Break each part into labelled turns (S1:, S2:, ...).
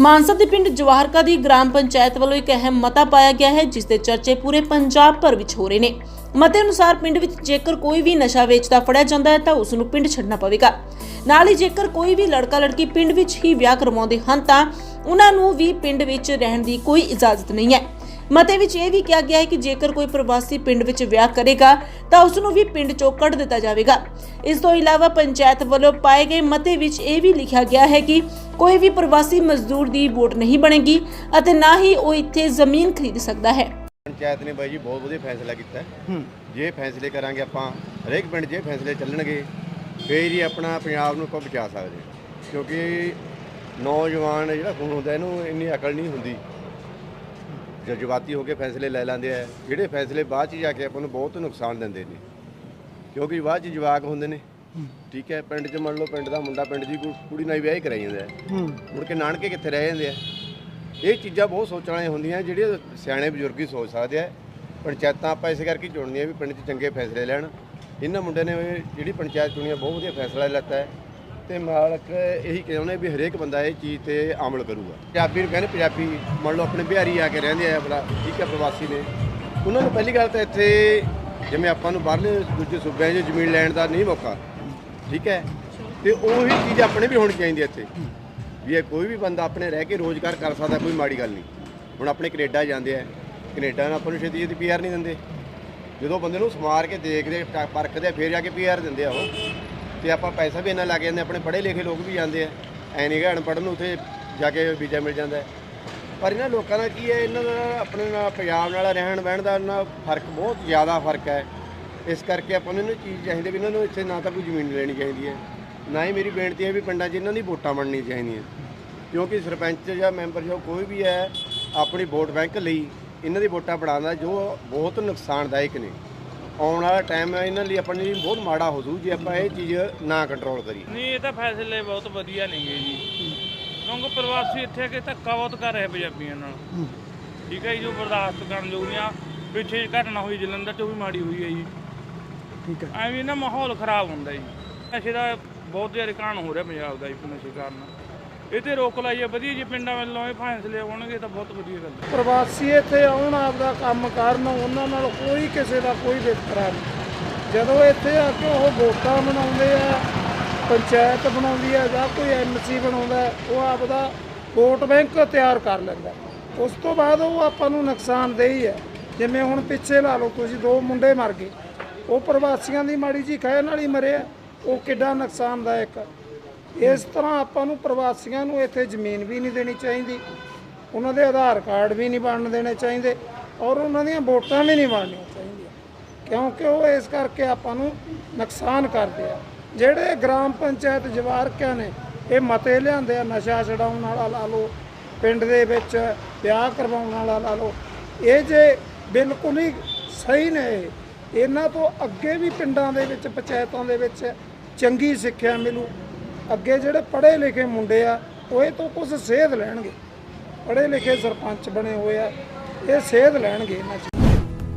S1: ਮਾਨਸਾ ਦੇ ਪਿੰਡ ਜਵਾਹਰਕਾ ਦੀ ਗ੍ਰਾਮ ਪੰਚਾਇਤ ਵੱਲੋਂ ਇੱਕ ਅਹਿਮ ਮਤਾ ਪਾਇਆ ਗਿਆ ਹੈ, ਜਿਸ ਦੇ ਚਰਚੇ ਪੂਰੇ ਪੰਜਾਬ ਭਰ ਵਿੱਚ ਹੋ ਰਹੇ ਨੇ। ਮਤੇ ਅਨੁਸਾਰ ਪਿੰਡ ਵਿੱਚ ਜੇਕਰ ਕੋਈ ਵੀ ਨਸ਼ਾ ਵੇਚਦਾ ਫੜਿਆ ਜਾਂਦਾ ਹੈ, ਤਾਂ ਉਸ ਨੂੰ ਪਿੰਡ ਛੱਡਣਾ ਪਵੇਗਾ। ਨਾਲ ਹੀ ਜੇਕਰ ਕੋਈ ਵੀ ਲੜਕਾ ਲੜਕੀ ਪਿੰਡ ਵਿੱਚ ਹੀ ਵਿਆਹ ਕਰਵਾਉਂਦੇ ਹਨ, ਤਾਂ ਉਹਨਾਂ ਨੂੰ ਵੀ ਪਿੰਡ ਵਿੱਚ ਰਹਿਣ ਦੀ ਕੋਈ ਇਜਾਜ਼ਤ ਨਹੀਂ ਹੈ। ਮਤੇ ਵਿੱਚ ਇਹ ਵੀ ਕਿਹਾ ਗਿਆ ਹੈ ਕਿ ਜੇਕਰ ਕੋਈ ਪ੍ਰਵਾਸੀ ਪਿੰਡ ਵਿੱਚ ਵਿਆਹ ਕਰੇਗਾ ਤਾਂ ਉਸ ਨੂੰ ਵੀ ਪਿੰਡ ਚੋਂ ਕੱਢ ਦਿੱਤਾ ਜਾਵੇਗਾ ਇਸ ਤੋਂ ਇਲਾਵਾ ਪੰਚਾਇਤ ਵੱਲੋਂ ਪਾਏ ਗਏ ਮਤੇ ਵਿੱਚ ਇਹ ਵੀ ਲਿਖਿਆ ਗਿਆ ਹੈ ਕਿ ਕੋਈ ਵੀ ਪ੍ਰਵਾਸੀ ਮਜ਼ਦੂਰ ਦੀ ਵੋਟ ਨਹੀਂ ਬਣੇਗੀ ਅਤੇ ਨਾ ਹੀ ਉਹ ਇੱਥੇ ਜ਼ਮੀਨ ਖਰੀਦ ਸਕਦਾ ਹੈ
S2: ਪੰਚਾਇਤ ਨੇ ਬਾਈ ਜੀ ਬਹੁਤ ਵਧੀਆ ਫੈਸਲਾ ਕੀਤਾ ਹੈ। ਜੇ ਫੈਸਲੇ ਕਰਾਂਗੇ ਆਪਾਂ ਹਰੇਕ ਪਿੰਡ 'ਚ ਫੈਸਲੇ ਚੱਲਣਗੇ ਫੇਰ ਹੀ ਆਪਣਾ ਪੰਜਾਬ ਨੂੰ ਆਪਾਂ ਬਚਾ ਸਕਦੇ ਹਾਂ। ਕਿਉਂਕਿ ਨੌਜਵਾਨ ਜਿਹੜਾ ਖੂਨ ਹੁੰਦਾ ਇਹਨੂੰ ਇੰਨੀ ਅਕਲ ਨਹੀਂ ਹੁੰਦੀ ਜਜ਼ਬਾਤੀ ਹੋ ਕੇ ਫੈਸਲੇ ਲੈ ਲੈਂਦੇ ਆ। ਜਿਹੜੇ ਫੈਸਲੇ ਬਾਅਦ 'ਚ ਜਾ ਕੇ ਆਪਾਂ ਨੂੰ ਬਹੁਤ ਨੁਕਸਾਨ ਦਿੰਦੇ ਨੇ। ਕਿਉਂਕਿ ਬਾਅਦ 'ਚ ਜਵਾਕ ਹੁੰਦੇ ਨੇ। ਠੀਕ ਹੈ ਪਿੰਡ 'ਚ ਮੰਨ ਲਓ ਪਿੰਡ ਦਾ ਮੁੰਡਾ ਪਿੰਡ ਦੀ ਕੁੜੀ ਨਾਲ ਹੀ ਵਿਆਹ ਹੀ ਕਰਾਈ ਜਾਂਦਾ ਹੈ। ਮੁੜ ਕੇ ਨਾਨਕੇ ਕਿੱਥੇ ਰਹਿ ਜਾਂਦੇ ਆ। ਇਹ ਚੀਜ਼ਾਂ ਬਹੁਤ ਸੋਚਣ ਵਾਲੀਆਂ ਹੁੰਦੀਆਂ ਜਿਹੜੀਆਂ ਸਿਆਣੇ ਬਜ਼ੁਰਗ ਹੀ ਸੋਚ ਸਕਦੇ ਆ। ਪੰਚਾਇਤਾਂ ਆਪਾਂ ਇਸੇ ਕਰਕੇ ਚੁਣਨੀਆਂ ਵੀ ਪਿੰਡ 'ਚ ਚੰਗੇ ਫੈਸਲੇ ਲੈਣ। ਇਹਨਾਂ ਮੁੰਡਿਆਂ ਨੇ ਜਿਹੜੀ ਪੰਚਾਇਤ ਚੁਣੀ ਆ ਬਹੁਤ ਵਧੀਆ ਫੈਸਲਾ ਲੈਤਾ ਹੈ। ਤੇ ਮਾਲਕ ਇਹੀ ਕਹਿੰਦੇ ਵੀ ਹਰੇਕ ਬੰਦਾ ਇਹ ਚੀਜ਼ ਤੇ ਅਮਲ ਕਰੂਗਾ। ਪੰਜਾਬੀ ਨੂੰ ਕਹਿੰਦੇ ਪੰਜਾਬੀ ਮੰਨ ਲਓ ਆਪਣੇ ਬਿਹਾਰੀ ਆ ਕੇ ਰਹਿੰਦੇ ਆ ਆਪਣਾ ਠੀਕ ਹੈ ਪ੍ਰਵਾਸੀ ਨੇ। ਉਹਨਾਂ ਨੂੰ ਪਹਿਲੀ ਗੱਲ ਤਾਂ ਇੱਥੇ ਜਿਵੇਂ ਆਪਾਂ ਨੂੰ ਬਾਹਰਲੇ ਦੂਜੇ ਸੂਬਿਆਂ 'ਚ ਜ਼ਮੀਨ ਲੈਣ ਦਾ ਨਹੀਂ ਮੌਕਾ ਠੀਕ ਹੈ? ਤੇ ਉਹੀ ਚੀਜ਼ ਆਪਣੇ ਵੀ ਹੋਣੀ ਚਾਹੀਦੀ ਹੈ ਇੱਥੇ। ਵੀ ਇਹ ਕੋਈ ਵੀ ਬੰਦਾ ਆਪਣੇ ਰਹਿ ਕੇ ਰੋਜ਼ਗਾਰ ਕਰ ਸਕਦਾ ਕੋਈ ਮਾੜੀ ਗੱਲ ਨਹੀਂ। ਹੁਣ ਆਪਣੇ ਕੈਨੇਡਾ ਜਾਂਦੇ ਆ। ਕੈਨੇਡਾ ਨਾਲ ਆਪਾਂ ਨੂੰ ਛੇਤੀ ਛੇਤੀ ਪੀਆਰ ਨਹੀਂ ਦਿੰਦੇ। ਜਦੋਂ ਬੰਦੇ ਨੂੰ ਸਮਾਰ ਕੇ ਦੇਖਦੇ ਪਰਖਦੇ ਆ, ਫਿਰ ਜਾ ਕੇ ਪੀਆਰ ਦਿੰਦੇ ਆ ਉਹ। ਤੇ ਆਪਾਂ ਪੈਸਾ ਵੀ ਇੰਨਾ ਲੱਗ ਜਾਂਦੇ ਆਪਣੇ ਪੜ੍ਹੇ ਲਿਖੇ ਲੋਕ ਵੀ ਜਾਂਦੇ ਆ। ਐ ਨਹੀਂ ਗਾ ਅਨਪੜ੍ਹ ਨੂੰ ਉੱਥੇ ਜਾ ਕੇ ਵੀਜ਼ਾ ਮਿਲ ਜਾਂਦਾ ਪਰ ਇਹਨਾਂ ਲੋਕਾਂ ਦਾ ਕੀ ਹੈ, ਇਹਨਾਂ ਦਾ ਆਪਣੇ ਨਾਲ ਪੰਜਾਬ ਨਾਲ ਰਹਿਣ ਬਹਿਣ ਦਾ ਨਾ ਫ਼ਰਕ, ਬਹੁਤ ਜ਼ਿਆਦਾ ਫ਼ਰਕ ਹੈ। ਇਸ ਕਰਕੇ ਆਪਾਂ ਨੂੰ ਇਹਨਾਂ ਚੀਜ਼ ਚਾਹੀਦੀ ਵੀ ਇਹਨਾਂ ਨੂੰ ਇੱਥੇ ਨਾ ਤਾਂ ਕੋਈ ਜ਼ਮੀਨ ਲੈਣੀ ਚਾਹੀਦੀ ਹੈ, ਨਾ ਹੀ ਮੇਰੀ ਬੇਨਤੀ ਹੈ ਵੀ ਪਿੰਡਾਂ 'ਚ ਇਹਨਾਂ ਦੀ ਵੋਟਾਂ ਬਣਨੀ ਚਾਹੀਦੀਆਂ। ਕਿਉਂਕਿ ਸਰਪੰਚ ਜਾਂ ਮੈਂਬਰ ਜੋ ਕੋਈ ਵੀ ਹੈ, ਆਪਣੀ ਵੋਟ ਬੈਂਕ ਲਈ ਇਹਨਾਂ ਦੀ ਵੋਟਾਂ ਬਣਾਉਂਦਾ ਜੋ ਬਹੁਤ ਨੁਕਸਾਨਦਾਇਕ ਨੇ। ਆਉਣ ਵਾਲਾ ਟਾਈਮ ਹੈ ਇਹਨਾਂ ਲਈ ਆਪਣੇ ਲਈ ਬਹੁਤ ਮਾੜਾ ਹੋ ਜੂ ਜੇ ਆਪਾਂ ਇਹ ਚੀਜ਼ ਨਾ ਕੰਟਰੋਲ ਕਰੀਏ।
S3: ਨਹੀਂ ਇਹ ਤਾਂ ਫੈਸਲੇ ਬਹੁਤ ਵਧੀਆ ਨੇਗੇ ਜੀ। ਕਿਉਂਕਿ ਪ੍ਰਵਾਸੀ ਇੱਥੇ ਆ ਕੇ ਧੱਕਾ ਬਹੁਤ ਕਰ ਰਹੇ ਪੰਜਾਬੀਆਂ ਨਾਲ। ਠੀਕ ਹੈ ਜੀ ਜੋ ਬਰਦਾਸ਼ਤ ਕਰਨ ਯੋਗ ਨਹੀਂ ਆ ਪਿੱਛੇ ਘਟਨਾ ਹੋਈ ਜਲੰਧਰ ਚ ਉਹ ਵੀ ਮਾੜੀ ਹੋਈ ਹੈ ਜੀ।
S4: ਠੀਕ ਹੈ।
S3: ਐਵੇਂ ਨਾ ਮਾਹੌਲ ਖਰਾਬ ਹੁੰਦਾ ਜੀ। ਨਸ਼ੇ ਦਾ ਬਹੁਤ ਜ਼ਿਆਦਾ ਕਾਰਨ ਹੋ ਰਿਹਾ ਪੰਜਾਬ ਦਾ ਜੀ ਨਸ਼ੇ ਕਾਰਨ। ਇਹ ਤੇ ਰੋਕ ਲਾਈਏ ਵਧੀਆ ਜੀ, ਪਿੰਡਾਂ ਵੱਲੋਂ ਇਹ ਫੈਸਲੇ ਆਉਣਗੇ ਤਾਂ ਬਹੁਤ ਵਧੀਆ ਗੱਲ ਹੈ
S4: ਪ੍ਰਵਾਸੀ ਇੱਥੇ ਆਉਣ, ਆਪਦਾ ਕੰਮ ਕਰਨ, ਉਹਨਾਂ ਨਾਲ ਕੋਈ ਕਿਸੇ ਦਾ ਕੋਈ ਵਿਤਕਰਾ ਨਹੀਂ। ਜਦੋਂ ਇੱਥੇ ਆ ਕੇ ਉਹ ਵੋਟਾਂ ਬਣਾਉਂਦੇ ਆ, ਪੰਚਾਇਤ ਬਣਾਉਂਦੀ ਆ ਜਾਂ ਕੋਈ ਐਮਸੀ ਬਣਾਉਂਦਾ, ਉਹ ਆਪਦਾ ਵੋਟ ਬੈਂਕ ਤਿਆਰ ਕਰ ਲੈਂਦਾ। ਉਸ ਤੋਂ ਬਾਅਦ ਉਹ ਆਪਾਂ ਨੂੰ ਨੁਕਸਾਨਦੇਹੀ ਹੈ। ਜਿਵੇਂ ਹੁਣ ਪਿੱਛੇ ਲਾ ਲਓ, ਤੁਸੀਂ ਦੋ ਮੁੰਡੇ ਮਰ ਗਏ। ਉਹ ਪ੍ਰਵਾਸੀਆਂ ਦੀ ਮਾੜੀ ਜੀ ਖਹਿ ਨਾਲ ਹੀ ਮਰਿਆ ਉਹ ਕਿੱਡਾ ਨੁਕਸਾਨਦਾਇਕ ਇਸ ਤਰ੍ਹਾਂ ਆਪਾਂ ਨੂੰ ਪ੍ਰਵਾਸੀਆਂ ਨੂੰ ਇੱਥੇ ਜ਼ਮੀਨ ਵੀ ਨਹੀਂ ਦੇਣੀ ਚਾਹੀਦੀ, ਉਹਨਾਂ ਦੇ ਆਧਾਰ ਕਾਰਡ ਵੀ ਨਹੀਂ ਬਣਨ ਦੇਣੇ ਚਾਹੀਦੇ ਔਰ ਉਹਨਾਂ ਦੀਆਂ ਵੋਟਾਂ ਵੀ ਨਹੀਂ ਬਣਨੀਆਂ ਚਾਹੀਦੀਆਂ। ਕਿਉਂਕਿ ਉਹ ਇਸ ਕਰਕੇ ਆਪਾਂ ਨੂੰ ਨੁਕਸਾਨ ਕਰਦੇ ਆ। ਜਿਹੜੇ ਗ੍ਰਾਮ ਪੰਚਾਇਤ ਜਵਾਰਕਿਆਂ ਨੇ ਇਹ ਮਤੇ ਲਿਆਂਦੇ ਆ, ਨਸ਼ਾ ਛਡਾਉਣ ਵਾਲਾ ਲਾ ਲਓ, ਪਿੰਡ ਦੇ ਵਿੱਚ ਵਿਆਹ ਕਰਵਾਉਣ ਵਾਲਾ ਲਾ ਲਓ, ਇਹ ਜੇ ਬਿਲਕੁਲ ਹੀ ਸਹੀ ਨੇ ਇਹਨਾਂ ਤੋਂ ਅੱਗੇ ਵੀ ਪਿੰਡਾਂ ਦੇ ਵਿੱਚ, ਪੰਚਾਇਤਾਂ ਦੇ ਵਿੱਚ ਚੰਗੀ ਸਿੱਖਿਆ ਮਿਲੂ। ਅੱਗੇ ਜਿਹੜੇ ਪੜ੍ਹੇ ਲਿਖੇ ਮੁੰਡੇ ਆ ਉਹ ਇਹ ਤੋਂ ਕੁਝ ਸੇਧ ਲੈਣਗੇ ਪੜ੍ਹੇ ਲਿਖੇ ਸਰਪੰਚ ਬਣੇ ਹੋਏ ਆ ਇਹ ਸੇਧ ਲੈਣਗੇ ਇਹਨਾਂ ਚੀਜ਼ਾਂ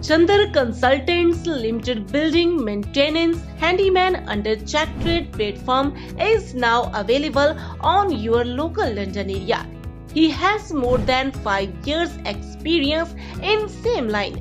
S1: Chandar Consultants Limited Building Maintenance Handyman under Check Trade platform is now available on your local London area. He has more than 5 years experience in same line.